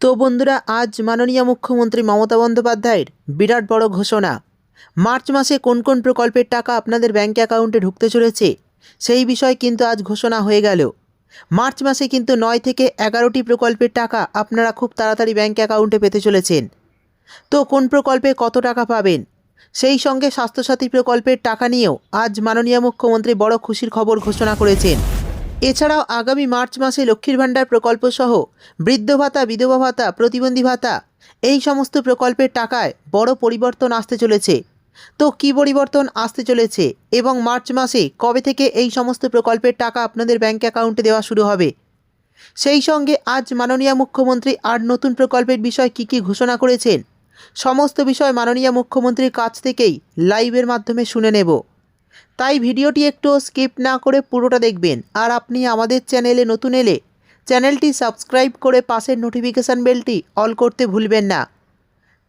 তো বন্ধুরা, আজ মাননীয় মুখ্যমন্ত্রী মমতা বন্দ্যোপাধ্যায়ের বিরাট বড় ঘোষণা। মার্চ মাসে কোন কোন প্রকল্পের টাকা আপনাদের ব্যাঙ্ক অ্যাকাউন্টে ঢুকতে চলেছে, সেই বিষয় কিন্তু আজ ঘোষণা হয়ে গেল। মার্চ মাসে কিন্তু নয় থেকে এগারোটি প্রকল্পের টাকা আপনারা খুব তাড়াতাড়ি ব্যাঙ্ক অ্যাকাউন্টে পেতে চলেছেন। তো কোন প্রকল্পে কত টাকা পাবেন, সেই সঙ্গে স্বাস্থ্যসাথী প্রকল্পের টাকা নিয়েও আজ মাননীয় মুখ্যমন্ত্রী বড় খুশির খবর ঘোষণা করেছেন। এছাড়াও আগামী মার্চ মাসে লক্ষ্মীর ভাণ্ডার প্রকল্প সহ বৃদ্ধ ভাতা, বিধবা ভাতা, প্রতিবন্ধী ভাতা, এই সমস্ত প্রকল্পের টাকায় বড় পরিবর্তন আসতে চলেছে। তো কী পরিবর্তন আসতে চলেছে এবং মার্চ মাসে কবে থেকে এই সমস্ত প্রকল্পের টাকা আপনাদের ব্যাঙ্ক অ্যাকাউন্টে দেওয়া শুরু হবে? সেই সঙ্গে আজ মাননীয় মুখ্যমন্ত্রী আর নতুন প্রকল্পের বিষয় কী কী ঘোষণা করেছেন? সমস্ত বিষয় মাননীয় মুখ্যমন্ত্রীর কাছ থেকেই লাইভের মাধ্যমে শুনে নেব। তাই ভিডিওটি একটু স্কিপ না করে পুরোটা দেখবেন। আর আপনি আমাদের চ্যানেলে নতুন এলে চ্যানেলটি সাবস্ক্রাইব করে পাশের নোটিফিকেশান বেলটি অল করতে ভুলবেন না।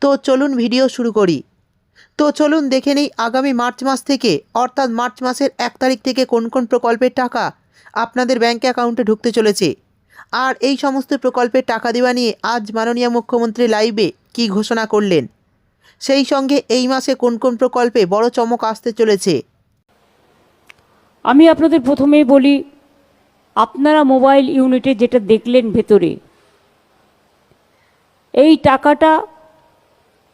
তো চলুন ভিডিও শুরু করি। তো চলুন দেখে নিই আগামী মার্চ মাস থেকে, অর্থাৎ মার্চ মাসের এক তারিখ থেকে কোন কোন প্রকল্পের টাকা আপনাদের ব্যাঙ্ক অ্যাকাউন্টে ঢুকতে চলেছে। আর এই সমস্ত প্রকল্পের টাকা দেওয়া নিয়ে আজ মাননীয় মুখ্যমন্ত্রী লাইভে কী ঘোষণা করলেন? সেই সঙ্গে এই মাসে কোন কোন প্রকল্পে বড় চমক আসতে চলেছে? আমি আপনাদের প্রথমেই বলি, আপনারা মোবাইল ইউনিটে যেটা দেখলেন ভেতরে, এই টাকাটা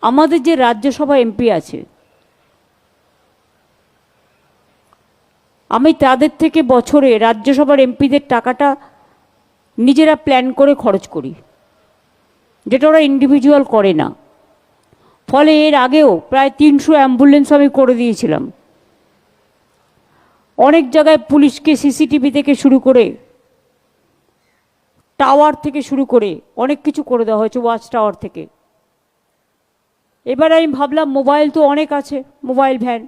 আমাদের যে রাজ্যসভা এমপি আছে, আমি তাদের থেকে বছরে রাজ্যসভার এমপিদের টাকাটা নিজেরা প্ল্যান করে খরচ করি। যেটা ওরা ইন্ডিভিজুয়াল করে না। ফলে এর আগেও প্রায় তিনশো অ্যাম্বুলেন্স আমি করে দিয়েছিলাম। অনেক জায়গায় পুলিশকে সিসিটিভি থেকে শুরু করে টাওয়ার থেকে শুরু করে অনেক কিছু করে দেওয়া হয়েছে, ওয়াচ টাওয়ার থেকে। এবার আমি ভাবলাম, মোবাইল তো অনেক আছে, মোবাইল ভ্যান,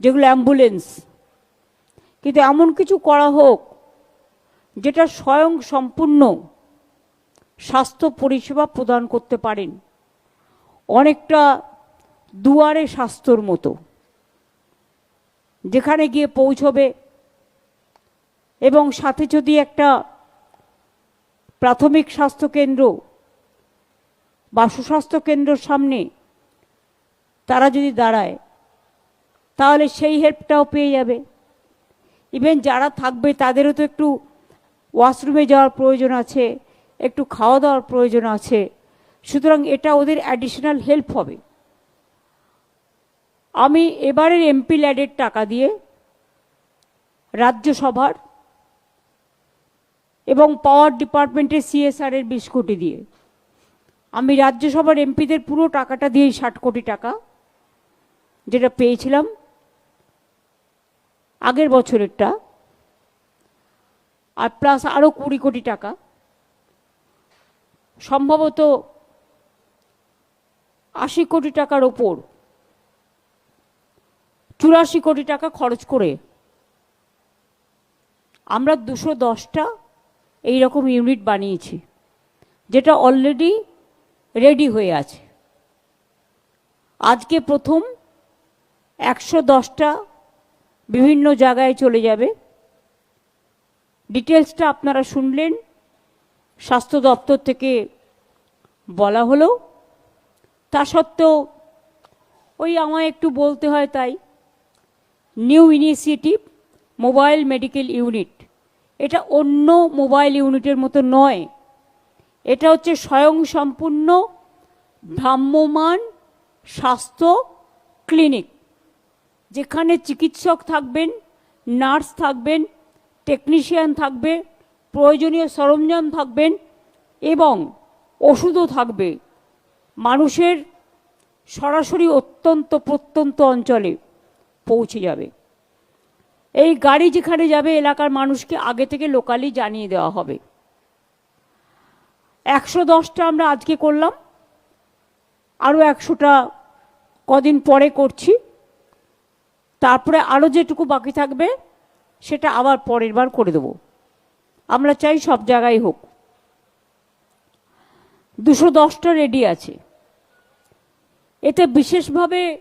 যেগুলো অ্যাম্বুলেন্স। কিন্তু এমন কিছু করা হোক, যেটা স্বয়ং সম্পূর্ণ স্বাস্থ্য পরিষেবা প্রদান করতে পারেন। অনেকটা দুয়ারে স্বাস্থ্যর মতো। যেখানে গিয়ে পৌঁছবে। এবং সাথে যদি একটা প্রাথমিক স্বাস্থ্যকেন্দ্র বা সুস্বাস্থ্য কেন্দ্রের সামনে তারা যদি দাঁড়ায়, তাহলে সেই হেল্পটাও পেয়ে যাবে। ইভেন যারা থাকবে, তাদেরও তো একটু ওয়াশরুমে যাওয়ার প্রয়োজন আছে, একটু খাওয়া দাওয়ার প্রয়োজন আছে। সুতরাং এটা ওদের অ্যাডিশনাল হেল্প হবে। আমি এবারের এমপি ল্যাডের টাকা দিয়ে রাজ্যসভার এবং পাওয়ার ডিপার্টমেন্টের সিএসআর এর বিশ কোটি দিয়ে। আমি রাজ্যসভার এমপিদের পুরো টাকাটা দিয়ে ষাট কোটি টাকা যেটা পেয়েছিলাম আগের বছরেরটা, আর প্লাস আরও কুড়ি কোটি টাকা। সম্ভবত আশি কোটি টাকার ওপর চুরাশি কোটি টাকা খরচ করে আমরা দুশো দশটা এইরকম ইউনিট বানিয়েছি, যেটা অলরেডি রেডি হয়ে আছে। আজকে প্রথম একশো দশটা বিভিন্ন জায়গায় চলে যাবে। ডিটেলসটা আপনারা শুনলেন, স্বাস্থ্য দপ্তর থেকে বলা হলো। তা সত্ত্বেও ওই আমায় একটু বলতে হয় তাই। New initiative mobile medical unit. এটা অন্য মোবাইল ইউনিটের মতো নয়। এটা হচ্ছে স্বয়ংসম্পূর্ণ ভ্রাম্যমান স্বাস্থ্য ক্লিনিক, যেখানে চিকিৎসক থাকবেন, নার্স থাকবেন, টেকনিশিয়ান থাকবে, প্রয়োজনীয় সরঞ্জাম থাকবেন এবং ওষুধও থাকবে। মানুষের সরাসরি অত্যন্ত প্রত্যন্ত অঞ্চলে। পৌঁছে যাবে। এই গাড়ি যেখানে যাবে, এলাকার মানুষকে আগে থেকে লোকালি জানিয়ে দেওয়া হবে। একশো দশটা আমরা আজকে করলাম। আরও একশোটা কদিন পরে করছি। তারপরে আরও যেটুকু বাকি থাকবে, সেটা আবার পরের বার করে দেব। আমরা চাই সব জায়গায় হোক। দুশো দশটা রেডি আছে। এতে বিশেষভাবে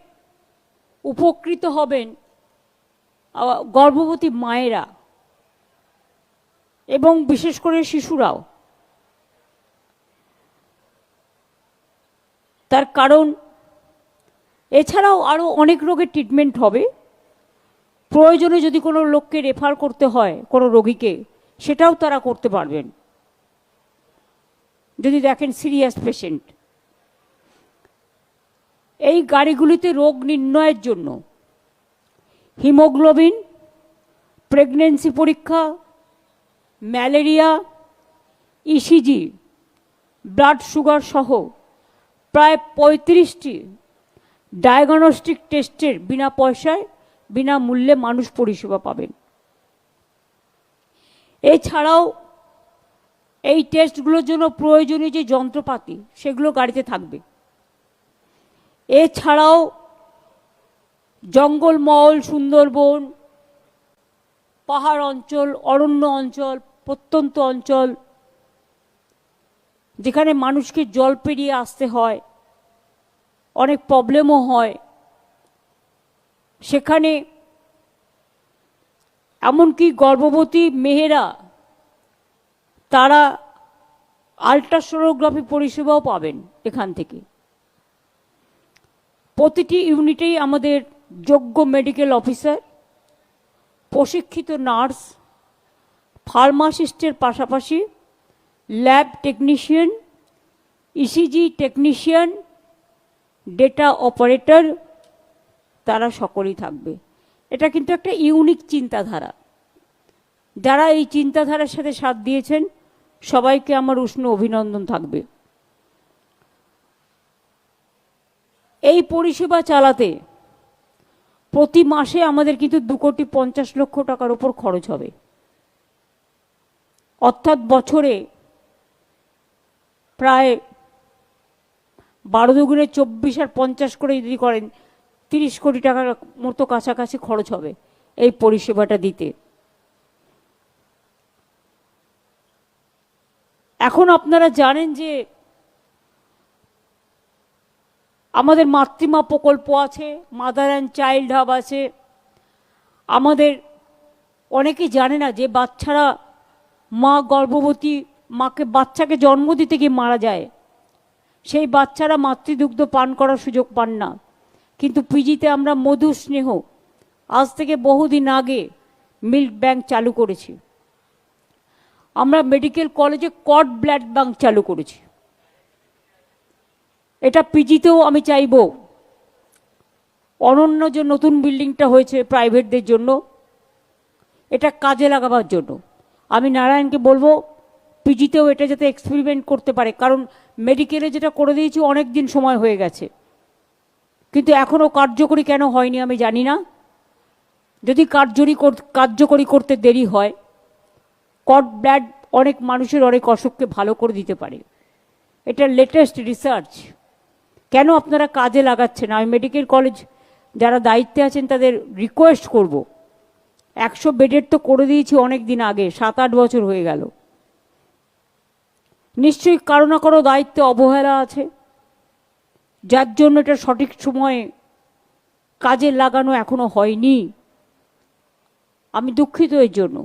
উপকৃত হবেন গর্ভবতী মায়েরা এবং বিশেষ করে শিশুরাও। তার কারণ, এছাড়াও আরও অনেক রোগের ট্রিটমেন্ট হবে। প্রয়োজনে যদি কোনো লোককে রেফার করতে হয়, কোনো রোগীকে, সেটাও তারা করতে পারবেন। যদি দেখেন সিরিয়াস পেশেন্ট এই গাড়িগুলিতে রোগ নির্ণয়ের জন্য। হিমোগ্লোবিন, প্রেগনেন্সি পরীক্ষা, ম্যালেরিয়া ইসিজি ব্লাড সুগার সহ প্রায় পঁয়ত্রিশটি ডায়াগনস্টিক টেস্টের বিনা পয়সায় বিনামূল্যে মানুষ পরিষেবা পাবেন। এছাড়াও এই টেস্টগুলোর জন্য প্রয়োজনীয় যে যন্ত্রপাতি, সেগুলো গাড়িতে থাকবে। এছাড়াও জঙ্গলমহল, সুন্দরবন, পাহাড় অঞ্চল, অরণ্য অঞ্চল, প্রত্যন্ত অঞ্চল, যেখানে মানুষকে জল পেরিয়ে আসতে হয়, অনেক প্রবলেমও হয়। সেখানে এমনকি গর্ভবতী মেয়েরা, তারা আল্ট্রাসোনোগ্রাফি পরিষেবাও পাবেন এখান থেকে। প্রতিটি ইউনিটেই আমাদের যোগ্য মেডিকেল অফিসার, প্রশিক্ষিত নার্স, ফার্মাসিস্টের পাশাপাশি lab technician, ECG technician, data operator তারা সকলেই থাকবে। এটা কিন্তু একটা ইউনিক চিন্তাধারা। যারা এই চিন্তাধারার সাথে সাথ দিয়েছেন, সবাইকে আমার উষ্ণ অভিনন্দন থাকবে। এই পরিষেবা চালাতে প্রতি মাসে আমাদের কিন্তু দু কোটি পঞ্চাশ লক্ষ টাকার উপর খরচ হবে। অর্থাৎ বছরে প্রায় বারো দুগুণে চব্বিশ আর পঞ্চাশ করে যদি করেন, তিরিশ কোটি টাকার মতো কাছাকাছি খরচ হবে এই পরিষেবাটা দিতে। এখন আপনারা জানেন যে আমাদের মাতৃমা প্রকল্প আছে মাদার অ্যান্ড চাইল্ড হাব আছে। আমাদের অনেকে জানে না যে বাচ্চারা মা গর্ভবতী, মাকে বাচ্চাকে জন্ম দিতে গিয়ে মারা যায়। সেই বাচ্চারা মাতৃদুগ্ধ পান করার সুযোগ পান না। কিন্তু পিজিতে আমরা মধু স্নেহ, আজ থেকে বহুদিন আগে মিল্ক ব্যাংক চালু করেছি। আমরা মেডিকেল কলেজে কট ব্লাড ব্যাংক চালু করেছি। এটা পিজিতেও আমি চাইব। অনন্য যে নতুন বিল্ডিংটা হয়েছে প্রাইভেটদের জন্য, এটা কাজে লাগাবার জন্য। আমি নারায়ণকে বলব পিজিতেও এটা যাতে এক্সপেরিমেন্ট করতে পারে, কারণ মেডিকেলে যেটা করে দিয়েছি অনেক দিন সময় হয়ে গেছে। কিন্তু এখনও কার্যকরী কেন হয়নি আমি জানি না। যদি কার্যকরী কর- কার্যকরী করতে দেরি হয় কট ব্লাড অনেক মানুষের অনেক অসুখকে ভালো করে দিতে পারে। এটা লেটেস্ট রিসার্চ কেন আপনারা কাজে লাগাচ্ছেন? আমি মেডিকেল কলেজ যারা দায়িত্বে আছেন তাদের রিকোয়েস্ট করব। একশো বেডের তো করে দিয়েছি অনেক দিন আগে, সাত আট বছর হয়ে গেল। নিশ্চয়ই কারও না কারও দায়িত্বে অবহেলা আছে। যার জন্য এটা সঠিক সময়ে কাজে লাগানো এখনও হয়নি। আমি দুঃখিত এর জন্য।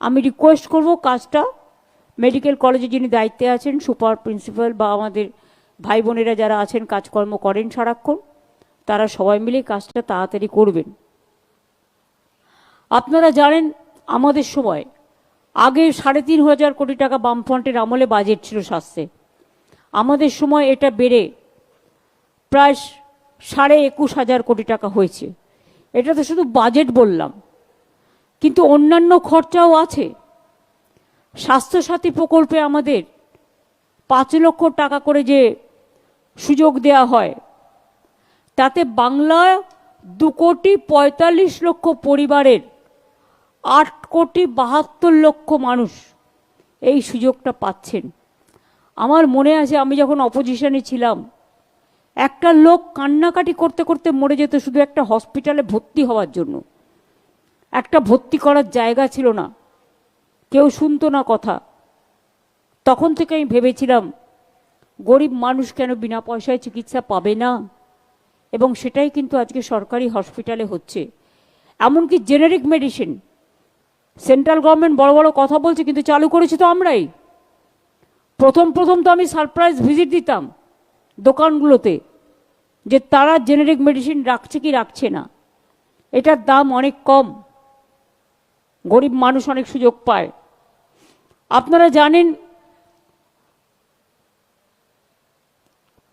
আমি রিকোয়েস্ট করব কাজটা। মেডিকেল কলেজে যিনি দায়িত্বে আছেন, সুপার প্রিন্সিপাল বা আমাদের ভাই বোনেরা যারা আছেন, কাজকর্ম করেন সারাক্ষণ, তারা সবাই মিলে কাজটা তাড়াতাড়ি করবেন। আপনারা জানেন, আমাদের সময় আগে সাড়ে তিন হাজার কোটি টাকা বামফ্রন্টের আমলে বাজেট ছিল স্বাস্থ্যে। আমাদের সময় এটা বেড়ে প্রায় সাড়ে একুশ হাজার কোটি টাকা হয়েছে। এটা তো শুধু বাজেট বললাম, কিন্তু অন্যান্য খরচাও আছে। স্বাস্থ্যসাথী প্রকল্পে আমাদের পাঁচ লক্ষ টাকা করে যে সুযোগ দেয়া হয়। তাতে বাংলা দু কোটি পঁয়তাল্লিশ লক্ষ পরিবারের আট কোটি বাহাত্তর লক্ষ মানুষ এই সুযোগটা পাচ্ছেন। আমার মনে আছে আমি যখন অপোজিশনে ছিলাম, একটা লোক কান্নাকাটি করতে করতে মরে যেত শুধু একটা হসপিটালে ভর্তি হওয়ার জন্য। একটা ভর্তি করার জায়গা ছিল না। কেউ শুনতো না কথা। তখন থেকে আমি ভেবেছিলাম গরিব মানুষ কেন বিনা পয়সায় চিকিৎসা পাবে না? এবং সেটাই কিন্তু আজকে সরকারি হসপিটালে হচ্ছে। এমনকি জেনারিক মেডিসিন সেন্ট্রাল গভর্নমেন্ট বড় বড় কথা বলছে, কিন্তু চালু করেছি তো আমরাই। প্রথম প্রথম তো আমি সারপ্রাইজ ভিজিট দিতাম দোকানগুলোতে, যে তারা জেনেরিক মেডিসিন রাখছে কি রাখছে না। এটার দাম অনেক কম। গরিব মানুষ অনেক সুযোগ পায়। আপনারা জানেন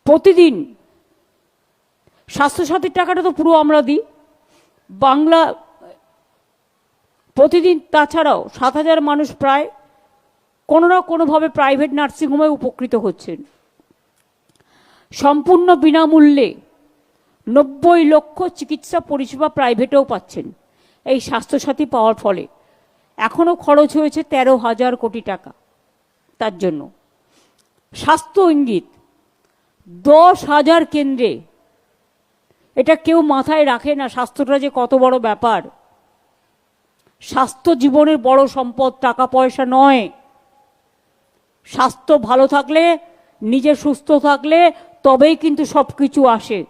প্রতিদিন স্বাস্থ্যসাথীর টাকাটা তো পুরো আমরা দিই। বাংলা, প্রতিদিন তাছাড়াও সাত হাজার মানুষ প্রায় কোনো না কোনোভাবে প্রাইভেট নার্সিংহোমে উপকৃত হচ্ছেন। সম্পূর্ণ বিনামূল্যে নব্বই লক্ষ চিকিৎসা পরিষেবা প্রাইভেটেও পাচ্ছেন এই স্বাস্থ্যসাথী পাওয়ার ফলে। এখনও খরচ হয়েছে তেরো হাজার কোটি টাকা তার জন্য। স্বাস্থ্য ইঙ্গিত দশ হাজার কেন্দ্রে। এটা কেউ মাথায় রাখে না, স্বাস্থ্যটা যে কত বড় ব্যাপার। স্বাস্থ্য জীবনের বড় সম্পদ, টাকা পয়সা নয়। স্বাস্থ্য ভালো থাকলে, নিজে সুস্থ থাকলে, তবেই কিন্তু সব কিছু আসে।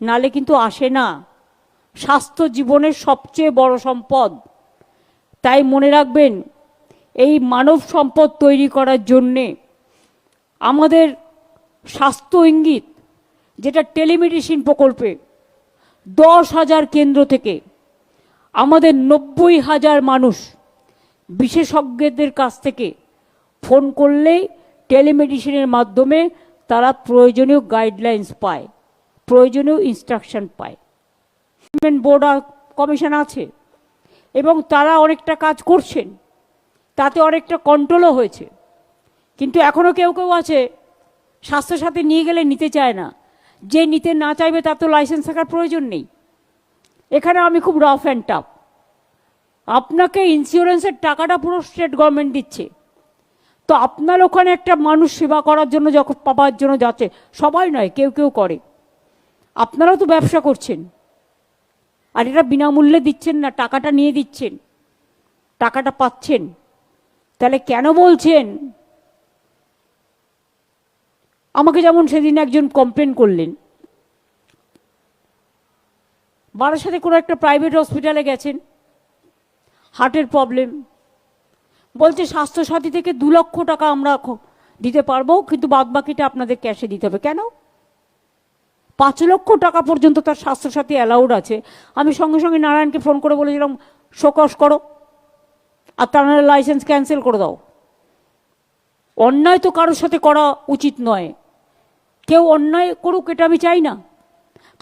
নালে কিন্তু আসে না। স্বাস্থ্য জীবনের সবচেয়ে বড় সম্পদ। তাই মনে রাখবেন, এই মানব সম্পদ তৈরি করার জন্যে আমাদের স্বাস্থ্য ইঙ্গিত, যেটা টেলিমেডিসিন প্রকল্পে দশ হাজার কেন্দ্র থেকে আমাদের নব্বই হাজার মানুষ বিশেষজ্ঞদের কাছ থেকে ফোন করলেই টেলিমেডিসিনের মাধ্যমে তারা প্রয়োজনীয় গাইডলাইন্স পায়, প্রয়োজনীয় ইনস্ট্রাকশন পায়। বোর্ড কমিশন আছে এবং তারা অনেকটা কাজ করছেন, তাতে অনেকটা কন্ট্রোলও হয়েছে। কিন্তু এখনও কেউ কেউ আছে স্বাস্থ্যসাথী নিয়ে গেলে নিতে চায় না। যে নিতে না চাইবে তার তো লাইসেন্স থাকার প্রয়োজন নেই। এখানে আমি খুব রাফ অ্যান্ড টাফ আপনাকে ইন্স্যুরেন্সের টাকাটা পুরো স্টেট গভর্নমেন্ট দিচ্ছে। তো আপনার ওখানে একটা মানুষ সেবা করার জন্য যখন পাবার জন্য যাচ্ছে, সবাই নয়, কেউ কেউ করে। আপনারাও তো ব্যবসা করছেন। আর এটা বিনামূল্যে দিচ্ছেন না, টাকাটা নিয়ে দিচ্ছেন। টাকাটা পাচ্ছেন। তাহলে কেন বলছেন? আমাকে যেমন সেদিন একজন কমপ্লেন করলেন। বারাসাতে কোনো একটা প্রাইভেট হসপিটালে গেছেন। হার্টের প্রবলেম বলছে, স্বাস্থ্যসাথী থেকে দু লক্ষ টাকা আমরা দিতে পারব, কিন্তু বাদ বাকিটা আপনাদের ক্যাশে দিতে হবে। কেন? পাঁচ লক্ষ টাকা পর্যন্ত তার স্বাস্থ্যসাথী অ্যালাউড আছে। আমি সঙ্গে সঙ্গে নারায়ণকে ফোন করে বলেছিলাম, শোকস করো, আর তার লাইসেন্স ক্যান্সেল করে দাও। অন্যায় তো কারোর সাথে করা উচিত নয়। কেউ অন্যায় করুক এটা আমি চাই না।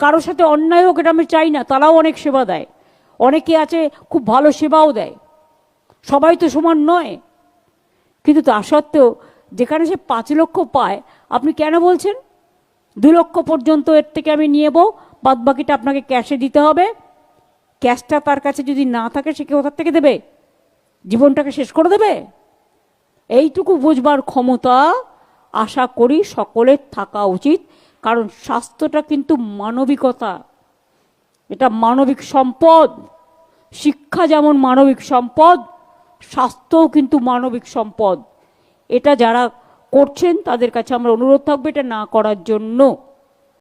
কারোর সাথে অন্যায় হোক এটা আমি চাই না, তারাও অনেক সেবা দেয়। অনেকে আছে খুব ভালো সেবাও দেয়। সবাই তো সমান নয়। কিন্তু তা সত্ত্বেও যেখানে সে পাঁচ লক্ষ পায়, আপনি কেন বলছেন? দু লক্ষ পর্যন্ত এর থেকে আমি নিয়ে যাব বাদ বাকিটা আপনাকে ক্যাশে দিতে হবে। ক্যাশটা তার কাছে যদি না থাকে, সে কি কোথার থেকে দেবে? জীবনটাকে শেষ করে দেবে? এইটুকু বুঝবার ক্ষমতা আশা করি সকলের থাকা উচিত, কারণ স্বাস্থ্যটা কিন্তু মানবিকতা। এটা মানবিক সম্পদ। শিক্ষা যেমন মানবিক সম্পদ, স্বাস্থ্যও কিন্তু মানবিক সম্পদ। এটা যারা করছেন, তাদের কাছে আমরা অনুরোধ থাকবে এটা না করার জন্য।